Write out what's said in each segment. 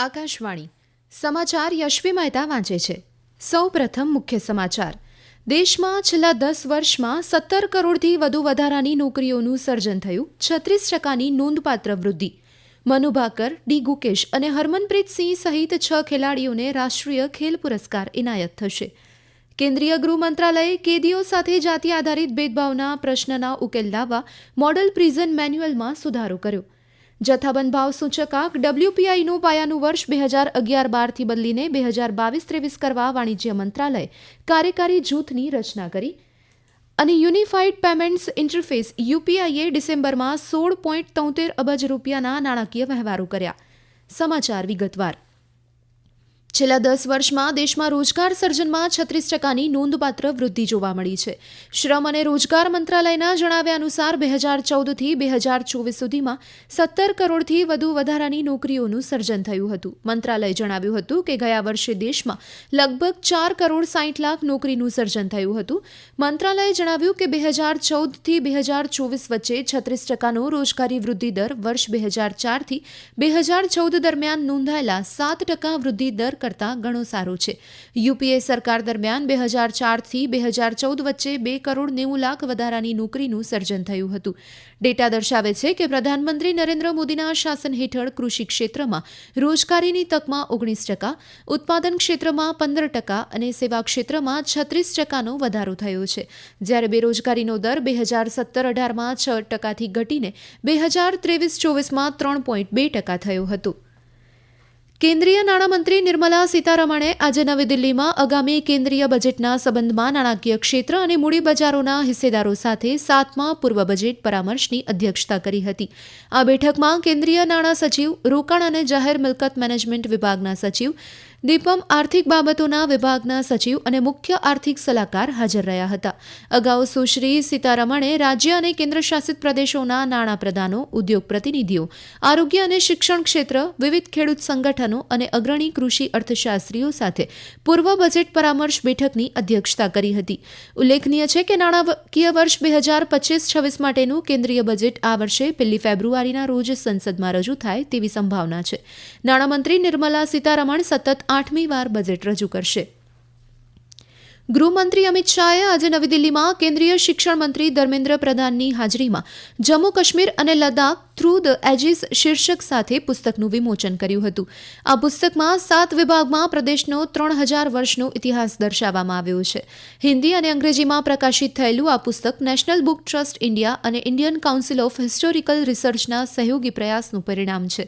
આકાશવાણી. સમાચાર યશવી મહેતા વાંચે છે. સૌ પ્રથમ મુખ્ય સમાચાર. દેશમાં છેલ્લા દસ વર્ષમાં સત્તર કરોડથી વધુ વધારાની નોકરીઓનું સર્જન થયું, છત્રીસ ટકાની નોંધપાત્ર વૃદ્ધિ. મનુ ભાકર, ડી. ગુકેશ અને હરમનપ્રીત સિંહ સહિત છ ખેલાડીઓને રાષ્ટ્રીય ખેલ પુરસ્કાર એનાયત થશે. કેન્દ્રીય ગૃહ મંત્રાલયે કેદીઓ સાથે જાતિ આધારિત ભેદભાવના પ્રશ્નના ઉકેલ લાવવા મોડલ પ્રિઝન મેન્યુઅલમાં સુધારો કર્યો. જથ્થાબંધ ભાવ સૂચકાંક ડબલ્યુપીઆઈનું પાયાનું વર્ષ બે હજાર અગિયાર બારથી બદલીને બે હજાર બાવીસ ત્રેવીસ કરવા વાણિજ્ય મંત્રાલય કાર્યકારી જૂથની રચના કરી. અને યુનિફાઈડ પેમેન્ટ્સ ઇન્ટરફેસ યુપીઆઈએ ડિસેમ્બરમાં સોળ પોઈન્ટ તોતેર અબજ રૂપિયાના નાણાકીય વહેવારો કર્યા. સમાચાર વિગતવાર. છેલ્લા દસ વર્ષમાં દેશમાં રોજગાર સર્જનમાં છત્રીસ ટકાની નોંધપાત્ર વૃદ્ધિ જોવા મળી છે. શ્રમ અને રોજગાર મંત્રાલયના જણાવ્યા અનુસાર બે હજાર ચૌદથી બે હજાર ચોવીસ સુધીમાં સત્તર કરોડથી વધુ વધારાની નોકરીઓનું સર્જન થયું હતું. મંત્રાલયે જણાવ્યું હતું કે ગયા વર્ષે દેશમાં લગભગ ચાર કરોડ સાઠ લાખ નોકરીનું સર્જન થયું હતું. મંત્રાલયે જણાવ્યું કે બે હજાર ચૌદથી બે હજાર ચોવીસ વચ્ચે છત્રીસ ટકાનો રોજગારી વૃદ્ધિ દર વર્ષ બે હજાર ચારથી બે હજાર ચૌદ દરમિયાન નોંધાયેલા સાત ટકા વૃદ્ધિ દર કરતાં ઘણો સારો છે. યુપીએ સરકાર દરમિયાન બે હજાર ચારથી બે હજાર ચૌદ વચ્ચે બે કરોડ નેવું લાખ વધારાની નોકરીનું સર્જન થયું હતું. ડેટા દર્શાવે છે કે પ્રધાનમંત્રી નરેન્દ્ર મોદીના શાસન હેઠળ કૃષિ ક્ષેત્રમાં રોજગારીની તકમાં ઓગણીસ ટકા, ઉત્પાદન ક્ષેત્રમાં પંદર ટકા અને સેવા ક્ષેત્રમાં છત્રીસ ટકાનો વધારો થયો છે. જ્યારે બેરોજગારીનો દર બે હજાર સત્તર અઢારમાં છ ટકાથી ઘટીને બે હજાર ત્રેવીસ ચોવીસમાં ત્રણ પોઈન્ટ બે ટકા થયો હતો. કેન્દ્રીય નાણામંત્રી નિર્મલા સીતારમણે આજે નવી દિલ્હીમાં આગામી કેન્દ્રીય બજેટના સંબંધમાં નાણાકીય ક્ષેત્ર અને મૂડી બજારોના હિસ્સેદારો સાથે સાતમા પૂર્વ બજેટ પરામર્શની અધ્યક્ષતા કરી હતી. આ બેઠકમાં કેન્દ્રીય નાણાં સચિવ રોકાણ અને જાહેર મિલકત મેનેજમેન્ટ વિભાગના સચિવ દીપમ આર્થિક બાબતોના વિભાગના સચિવ અને મુખ્ય આર્થિક સલાહકાર હાજર રહ્યા હતા. અગાઉ સુશ્રી સીતારમણે રાજ્ય અને કેન્દ્રશાસિત પ્રદેશોના નાણાં પ્રધાનો ઉદ્યોગ પ્રતિનિધિઓ, આરોગ્ય અને શિક્ષણ ક્ષેત્ર, વિવિધ ખેડૂત સંગઠનો અને અગ્રણી કૃષિ અર્થશાસ્ત્રીઓ સાથે પૂર્વ બજેટ પરામર્શ બેઠકની અધ્યક્ષતા કરી હતી. ઉલ્લેખનીય છે કે નાણાકીય વર્ષ બે હજાર પચીસ છવ્વીસ માટેનું કેન્દ્રીય બજેટ આ વર્ષે પહેલી ફેબ્રુઆરીના રોજ સંસદમાં રજૂ થાય તેવી સંભાવના છે. નાણામંત્રી નિર્મલા સીતારમણ સતત આઠમી વાર બજેટ રજૂ કરશે. ગૃહમંત્રી અમિત શાહે આજે નવી દિલ્હીમાં કેન્દ્રીય શિક્ષણ મંત્રી ધર્મેન્દ્ર પ્રધાનની હાજરીમાં જમ્મુ કાશ્મીર અને લદ્દાખ થ્રુ ધ એજીસ શીર્ષક સાથે પુસ્તકનું વિમોચન કર્યું હતું. આ પુસ્તકમાં સાત વિભાગમાં પ્રદેશનો ત્રણ હજાર વર્ષનો ઇતિહાસ દર્શાવવામાં આવ્યો છે. હિન્દી અને અંગ્રેજીમાં પ્રકાશિત થયેલું આ પુસ્તક નેશનલ બુક ટ્રસ્ટ ઇન્ડિયા અને ઇન્ડિયન કાઉન્સિલ ઓફ હિસ્ટોરિકલ રિસર્ચના સહયોગી પ્રયાસનું પરિણામ છે.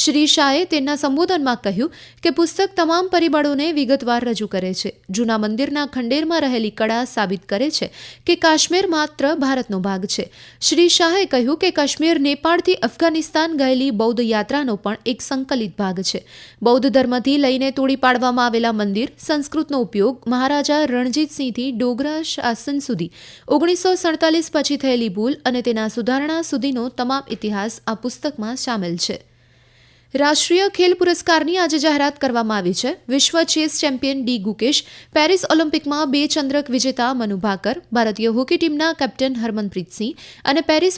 શ્રી શાહે તેના સંબોધનમાં કહ્યું કે પુસ્તક તમામ પરિબળોને વિગતવાર રજૂ કરે છે. જૂના મંદિરના ખંડેરમાં રહેલી કળા સાબિત કરે છે કે કાશ્મીર માત્ર ભારતનો ભાગ છે. શ્રી શાહે કહ્યું કે કાશ્મીર નેપાળથી અફઘાનિસ્તાન ગયેલી બૌદ્ધ યાત્રાનો પણ એક સંકલિત ભાગ છે. બૌદ્ધ ધર્મથી લઈને તોડી પાડવામાં આવેલા મંદિર, સંસ્કૃતનો ઉપયોગ મહારાજા રણજીતસિંહથી ડોગરા શાસન સુધી, ઓગણીસો સડતાલીસ પછી થયેલી ભૂલ અને તેના સુધારણા સુધીનો તમામ ઇતિહાસ આ પુસ્તકમાં સામેલ છે. રાષ્ટ્રીય ખેલ પુરસ્કારની આજે જાહેરાત કરવામાં આવી છે. વિશ્વ chess champion D. Gukesh, Paris ઓલિમ્પિકમાં બે ચંદ્રક વિજેતા મનુ ભાકર, ભારતીય હોકી ટીમના કેપ્ટન હરમનપ્રીત સિંહ અને પેરિસ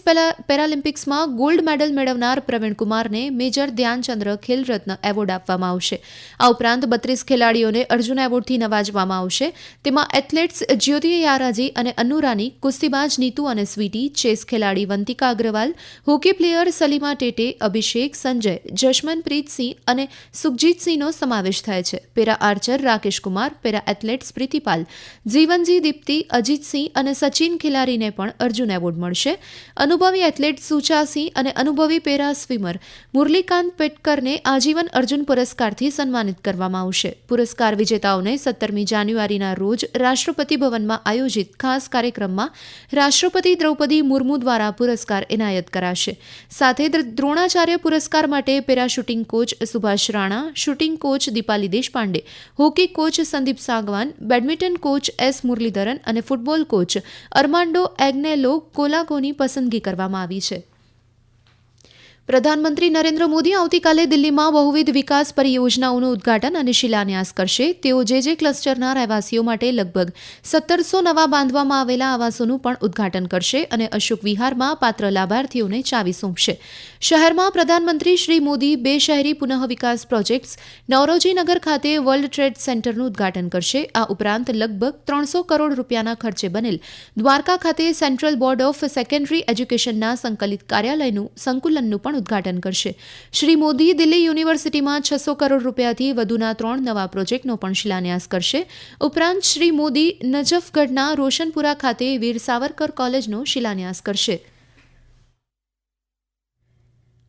પેરાલિમ્પિક્સમાં ગોલ્ડ મેડલ મેળવનાર પ્રવીણ કુમારને મેજર ધ્યાનચંદ્ર ખેલ રત્ન એવોર્ડ આપવામાં આવશે. આ ઉપરાંત બત્રીસ ખેલાડીઓને અર્જુન એવોર્ડથી નવાજવામાં આવશે. તેમાં એથ્લેટ્સ જ્યોતિ યારાજી અને અનુરાની કુસ્તીબાજ નીતુ અને સ્વીટી, ચેસ ખેલાડી વંતિકા અગ્રવાલ, હોકી પ્લેયર સલીમા ટેટે, અભિષેક સંજય, જશ દુશ્મનપ્રીત સિંહ અને સુખજીતસિંહનો સમાવેશ થાય છે. Para archer Rakesh para athletes Preetipal, Jeevanji Deepthi Ajeetsingh અને સચિન ખિલારીને પણ અર્જુન એવોર્ડ મળશે. અનુભવી એથ્લેટ સુચાસિંહ અને અનુભવી પેરા સ્વિમર મુરલીકાંત પેટકરને આજીવન અર્જુન પુરસ્કારથી સન્માનિત કરવામાં આવશે. પુરસ્કાર વિજેતાઓને સત્તરમી જાન્યુઆરીના રોજ રાષ્ટ્રપતિ ભવનમાં આયોજિત ખાસ કાર્યક્રમમાં રાષ્ટ્રપતિ દ્રૌપદી મુર્મુ દ્વારા પુરસ્કાર એનાયત કરાશે. સાથે દ્રોણાચાર્ય પુરસ્કાર માટે para shooting coach Subhash Rana shooting coach Deepali Deshpande hockey coach Sandeep Sangwan badminton coach S Muralidharan અને ફૂટબોલ કોચ અર્માન્ડો એગ્નેલો કોલાગોની પસંદગી કરવામાં આવી છે. પ્રધાનમંત્રી નરેન્દ્ર મોદી આવતીકાલે દિલ્હીમાં બહુવિધ વિકાસ પરિયોજનાઓનું ઉદ્ઘાટન અને શિલાન્યાસ કરશે. તેઓ જે જે ક્લસ્ટરના રહેવાસીઓ માટે લગભગ સત્તરસો નવા બાંધવામાં આવેલા આવાસોનું પણ ઉદ્ઘાટન કરશે અને અશોક વિહારમાં પાત્ર લાભાર્થીઓને ચાવી સોંપશે. શહેરમાં પ્રધાનમંત્રી શ્રી મોદી બે શહેરી પુનઃ વિકાસ પ્રોજેક્ટ્સ નવરોજીનગર ખાતે વર્લ્ડ ટ્રેડ સેન્ટરનું ઉદ્ઘાટન કરશે. આ ઉપરાંત લગભગ ત્રણસો કરોડ રૂપિયાના ખર્ચે બનેલ દ્વારકા ખાતે સેન્ટ્રલ બોર્ડ ઓફ સેકન્ડરી એજ્યુકેશનના સંકલિત કાર્યાલયનું સંકુલનનું પણ ઉદ્ઘાટન કરશે. શ્રી મોદી દિલ્હી યુનિવર્સિટીમાં છસો કરોડ રૂપિયાથી વધુના ત્રણ નવા પ્રોજેક્ટનો પણ શિલાન્યાસ કરશે. ઉપરાંત શ્રી મોદી નજફગઢના રોશનપુરા ખાતે વીર સાવરકર કોલેજનો શિલાન્યાસ કરશે.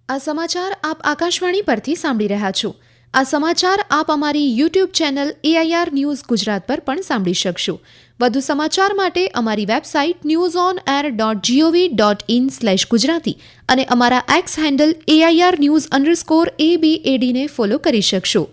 આ સમાચાર આપ આકાશવાણી પરથી સાંભળી રહ્યા છો. આ સમાચાર આપ અમારી YouTube channel AIR news Gujarat પર પણ સાંભળી શકશો. વધુ સમાચાર માટે અમારી website news on air dot gov dot in slash Gujarati અને અમારા X handle AIR news underscore A એડીને follow કરી શકશો.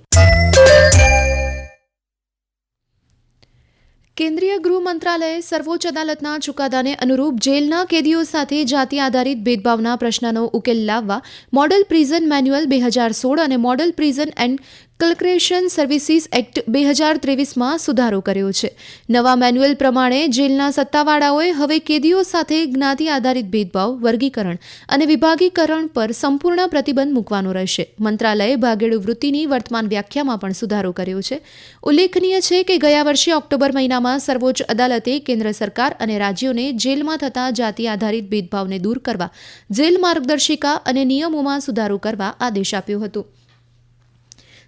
કેન્દ્રીય ગૃહ મંત્રાલયે સર્વોચ્ચ અદાલતના ચુકાદાને અનુરૂપ જેલના કેદીઓ સાથે જાતિ આધારિત ભેદભાવના પ્રશ્નનો ઉકેલ લાવવા મોડલ પ્રિઝન મેન્યુઅલ બે હજાર સોળ અને model prison and correctional services act બે હજાર ત્રેવીસમાં સુધારો કર્યો છે. નવા મેન્યુઅલ પ્રમાણે જેલના સત્તાવાળાઓએ હવે કેદીઓ સાથે જ્ઞાતિ આધારિત ભેદભાવ, વર્ગીકરણ અને વિભાગીકરણ પર સંપૂર્ણ પ્રતિબંધ મૂકવાનો રહેશે. મંત્રાલયે ભાગેડુ વૃત્તિની વર્તમાન વ્યાખ્યામાં પણ સુધારો કર્યો છે. ઉલ્લેખનીય છે કે ગયા વર્ષે ઓક્ટોબર મહિનામાં સર્વોચ્ચ અદાલતે કેન્દ્ર સરકાર અને રાજ્યોને જેલમાં થતા જાતિ આધારિત ભેદભાવને દૂર કરવા, જેલ માર્ગદર્શિકા અને નિયમોમાં સુધારો કરવા આદેશ આપ્યો હતો.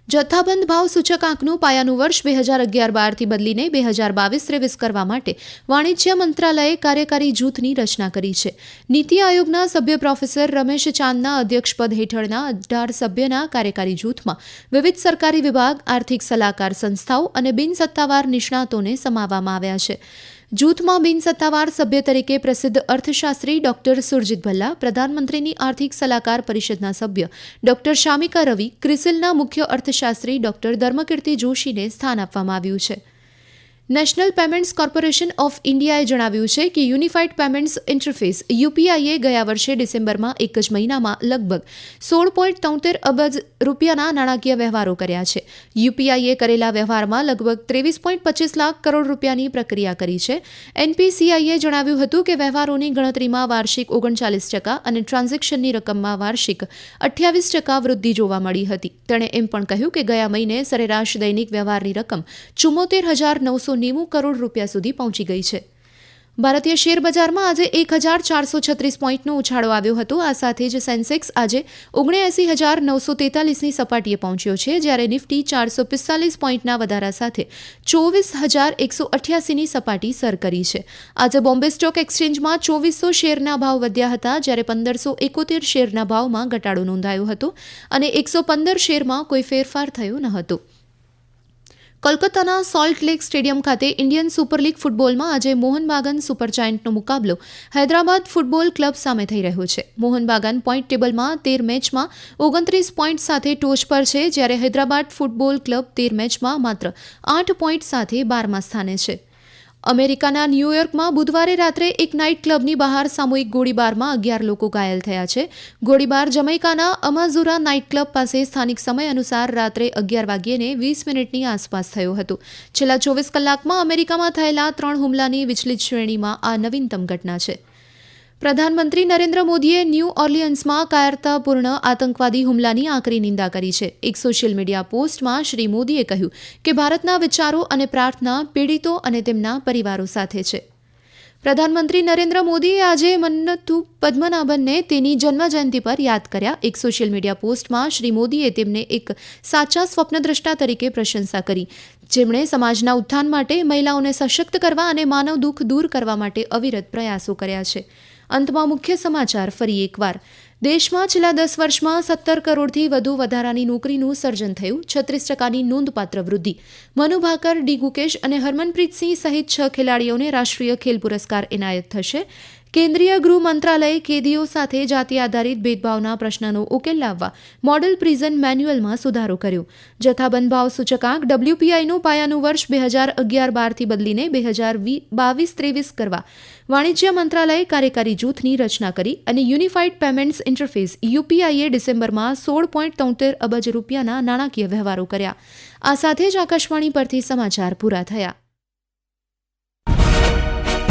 જથ્થાબંધ ભાવ સૂચકાંકનું પાયાનું વર્ષ બે હજાર અગિયાર બારથી બદલીને બે હજાર બાવીસ ત્રેવીસ કરવા માટે વાણિજ્ય મંત્રાલયે કાર્યકારી જૂથની રચના કરી છે. નીતિ આયોગના સભ્ય પ્રોફેસર રમેશ ચાંદના અધ્યક્ષપદ હેઠળના અઢાર સભ્યના કાર્યકારી જૂથમાં વિવિધ સરકારી વિભાગ, આર્થિક સલાહકાર સંસ્થાઓ અને બિનસત્તાવાર નિષ્ણાતોને સમાવવામાં આવ્યા છે. જૂથમાં બિનસત્તાવાર સભ્ય તરીકે પ્રસિદ્ધ અર્થશાસ્ત્રી ડોક્ટર સુરજીત ભલ્લા, પ્રધાનમંત્રીની આર્થિક સલાહકાર પરિષદના સભ્ય ડોક્ટર શામિકા રવિ, ક્રિસિલના મુખ્ય અર્થશાસ્ત્રી ડોક્ટર ધર્મકીર્તિ જોશીને સ્થાન આપવામાં આવ્યું છે. નેશનલ પેમેન્ટ્સ કોર્પોરેશન ઓફ ઇન્ડિયાએ જણાવ્યું છે કે યુનિફાઇડ પેમેન્ટ્સ ઇન્ટરફેસ યુપીઆઈએ ગયા વર્ષે ડિસેમ્બરમાં એક જ મહિનામાં લગભગ સોળ પોઈન્ટ તોતેર અબજ રૂપિયાના નાણાકીય વ્યવહારો કર્યા છે. યુપીઆઈએ કરેલા વ્યવહારમાં લગભગ ત્રેવીસ પોઈન્ટ પચીસ લાખ કરોડ રૂપિયાની પ્રક્રિયા કરી છે. એનપીસીઆઈએ જણાવ્યું હતું કે વ્યવહારોની ગણતરીમાં વાર્ષિક ઓગણચાલીસ ટકા અને ટ્રાન્ઝેક્શનની રકમમાં વાર્ષિક અઠ્યાવીસ ટકા વૃદ્ધિ જોવા મળી હતી. તેણે એમ પણ કહ્યું કે ગયા મહિને સરેરાશ દૈનિક વ્યવહારની રકમ ચુમ્મોતેર હજાર નવસો નેવું કરોડ રૂપિયા સુધી પહોંચી ગઈ છે. ભારતીય શેર બજારમાં આજે એક હજાર ચારસો છત્રીસ પોઈન્ટનો ઉછાળો આવ્યો હતો. આ સાથે જ સેન્સેક્સ આજે ઓગણએંસી હજાર નવસો તેતાલીસની સપાટીએ પહોંચ્યો છે, જ્યારે નિફ્ટી ચારસો પિસ્તાલીસ પોઈન્ટના વધારા સાથે ચોવીસ હજાર એકસો અઠ્યાસીની સપાટી સર કરી છે. આજે બોમ્બે સ્ટોક એક્સચેન્જમાં ચોવીસો શેરના ભાવ વધ્યા હતા, જ્યારે પંદરસો એકોતેર શેરના ભાવમાં ઘટાડો નોંધાયો હતો અને એકસો પંદર શેરમાં કોઈ ફેરફાર થયો ન હતો. કોલકાતાના સોલ્ટ લેક સ્ટેડિયમ ખાતે ઇન્ડિયન સુપર લીગ ફૂટબોલમાં આજે મોહનબાગન સુપર જાયન્ટનો મુકાબલો હૈદરાબાદ ફૂટબોલ ક્લબ સામે થઈ રહ્યો છે. મોહનબાગન પોઈન્ટ ટેબલમાં તેર મેચમાં ઓગણત્રીસ પોઈન્ટ સાથે ટોચ પર છે, જ્યારે હૈદરાબાદ ફૂટબોલ ક્લબ તેર મેચમાં માત્ર આઠ પોઈન્ટ સાથે બારમા સ્થાને છે. અમેરિકાના ન્યૂયોર્કમાં બુધવારે રાત્રે એક નાઇટ ક્લબની બહાર સામૂહિક ગોળીબારમાં અગિયાર લોકો ઘાયલ થયા છે. ગોળીબાર જમૈકાના અમાઝુરા નાઇટ ક્લબ પાસે સ્થાનિક સમય અનુસાર રાત્રે અગિયાર વાગ્યેને વીસ મિનિટની આસપાસ થયો હતો. છેલ્લા ચોવીસ કલાકમાં અમેરિકામાં થયેલા ત્રણ હુમલાની વિચલિત શ્રેણીમાં આ નવીનતમ ઘટના છે. પ્રધાનમંત્રી નરેન્દ્ર મોદીએ ન્યૂ ઓર્લિયન્સમાં કાયરતાપૂર્ણ આતંકવાદી હુમલાની આકરી નિંદા કરી છે. એક સોશિયલ મીડિયા પોસ્ટમાં શ્રી મોદીએ કહ્યું કે ભારતના વિચારો અને પ્રાર્થના પીડિતો અને તેમના પરિવારો સાથે છે. પ્રધાનમંત્રી નરેન્દ્ર મોદીએ આજે મન્નતુ પદ્મનાભનને તેની જન્મજયંતિ પર યાદ કર્યા. એક સોશિયલ મીડિયા પોસ્ટમાં શ્રી મોદીએ તેમને એક સાચા સ્વપ્નદ્રષ્ટા તરીકે પ્રશંસા કરી. જેમણે સમાજના ઉત્થાન માટે મહિલાઓને સશક્ત કરવા અને માનવ દુઃખ દૂર કરવા માટે અવિરત પ્રયાસો કર્યા છે. અંતમાં મુખ્ય સમાચાર ફરી એકવાર. દેશમાં છેલ્લા દસ વર્ષમાં સત્તર કરોડથી વધુ વધારાની નોકરીનું સર્જન થયું, છત્રીસ ટકાની નોંધપાત્ર વૃદ્ધિ. મનુ ભાકર, ડી ગુકેશ અને હરમનપ્રીત સિંહ સહિત છ ખેલાડીઓને રાષ્ટ્રીય ખેલ પુરસ્કાર એનાયત થશે. કેન્દ્રીય ગૃહ મંત્રાલયે કેદીઓ સાથે જાતિ આધારિત ભેદભાવના પ્રશ્નનો ઉકેલ લાવવા મોડલ પ્રિઝન મેન્યુઅલમાં સુધારો કર્યો. જથ્થાબંધ ભાવ સૂચકાંક ડબલ્યુપીઆઈનું પાયાનું વર્ષ બે હજાર અગિયાર બારથી બદલીને બે હજાર બાવીસ ત્રેવીસ કરવા. વાણિજ્ય મંત્રાલયે કાર્યકારી જૂથની રચના કરી અને યુનિફાઇડ પેમેન્ટ્સ ઇન્ટરફેસ યુપીઆઈએ ડિસેમ્બરમાં સોળ પોઈન્ટ તોતેર અબજ રૂપિયાના નાણાકીય વ્યવહારો કર્યા. આ સાથે જ આકાશવાણી પરથી સમાચાર પૂરા થયા.